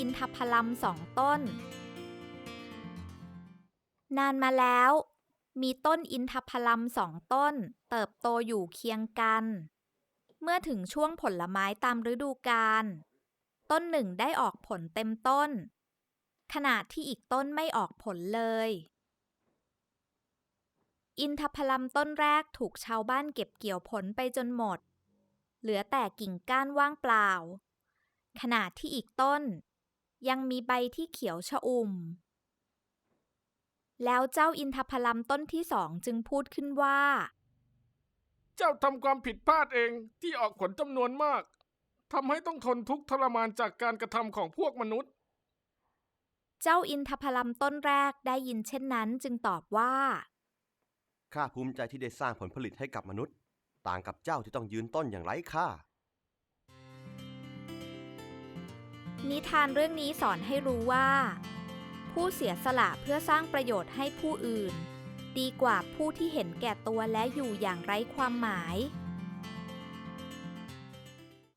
อินทผลัมสองต้น นานมาแล้ว มีต้นอินทผลัมสองต้น เติบโตอยู่เคียงกัน เมื่อถึงช่วงผลไม้ตามฤดูกาลต้นหนึ่งได้ออกผลเต็มต้น ขณะที่อีกต้นไม่ออกผลเลย อินทผลัมต้นแรกถูกชาวบ้านเก็บเกี่ยวผลไปจนหมด เหลือแต่กิ่งก้านว่างเปล่า ขณะที่อีกต้น ยังมีใบที่เขียวชอุ่ม แล้วเจ้าอินทผลัมต้นที่สองจึงพูดขึ้นว่า เจ้าทำความผิดพลาดเองที่ออกผลจำนวนมากทำให้ต้องทนทุกข์ทรมานจากการกระทำของพวกมนุษย์ เจ้าอินทผลัมต้นแรกได้ยินเช่นนั้นจึงตอบว่า ข้าภูมิใจที่ได้สร้างผลผลิตให้กับมนุษย์ ต่างกับเจ้าที่ต้องยืนต้นอย่างไร้ค่า นิทานเรื่องนี้สอนให้รู้ว่า ผู้เสียสละเพื่อสร้างประโยชน์ให้ผู้อื่น ดีกว่าผู้ที่เห็นแก่ตัวและอยู่อย่างไร้ความหมาย